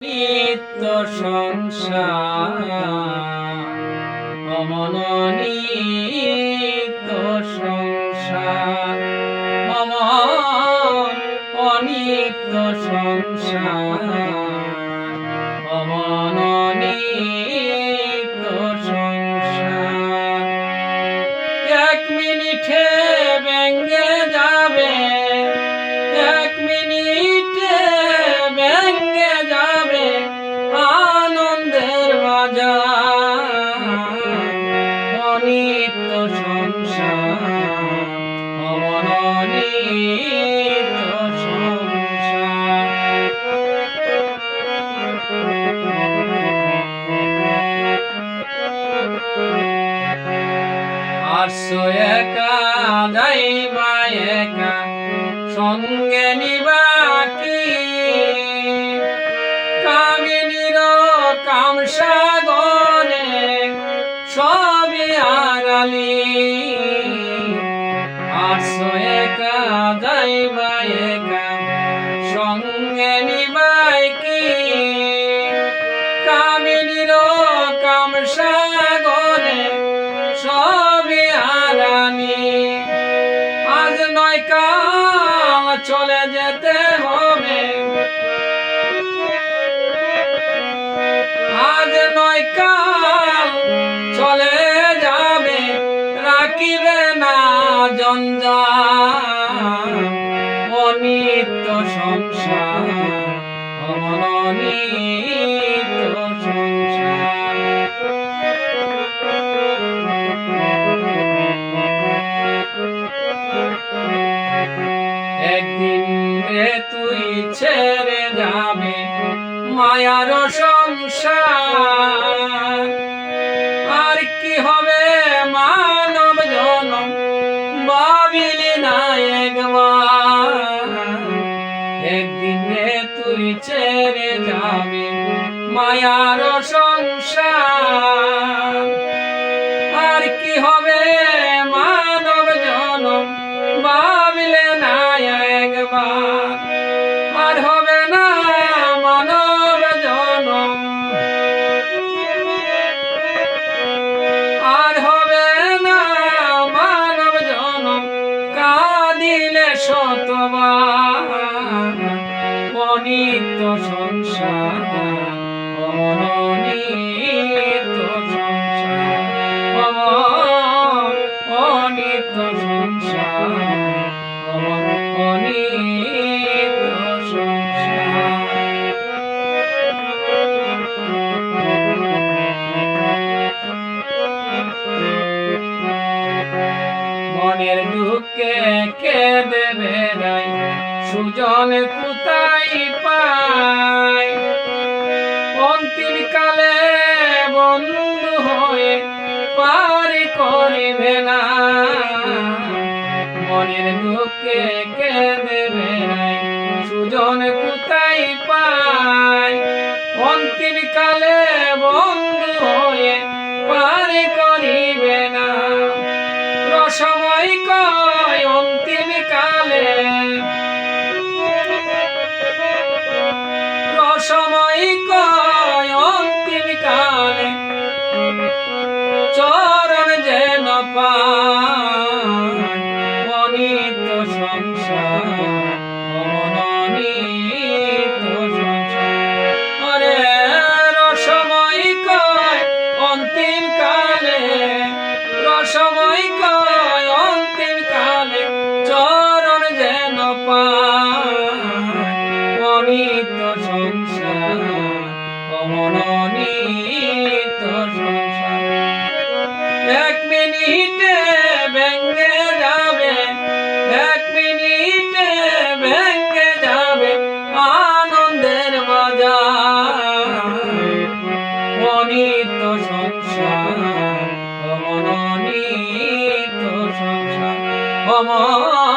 নিত্য সংসার অমন নিত্য সংসার মম অনিত্য সংসার অমন নিত্য সংসার। এক মিনিটে ব্যঙ্গে আসো একা যাইবা একা সঙ্গে নিবা কি? কামিনীর কাম সাগরে আড়ালি। আসো একা কামিনীর কাম সাগরে সবই আরানি আজ নয় চলে যেতে হবে। আজ নয় কাল জঞ্জাল অনিত্য সংসার অমন অনিত্য সংসার। একদিন রে তুই ছেড়ে যাবে মায়ার সংসার। একদিন তুই ছেড়ে যাবি মায়ার সংসার। আর কি হবে মানব জনম ভাবলে না একবার। কাঁদিলে শতবার অনিত্য সংসার অনিত্য সংসার। মনের দুঃখে কে দেবে নাই সুজন কোথায় পায় অন্তিম কালে বন্ধু হয়ে পার করিবে না। মনের দুঃখে কে দেবে নাই সুজন কোথায় পায় অন্তিম কালে রসময় কয় মিনিটে ভেঙ্গে যাবে এক মিনিটে যাবে আনন্দের বাজার। অনিত সংসার অমনিত সংসার অমন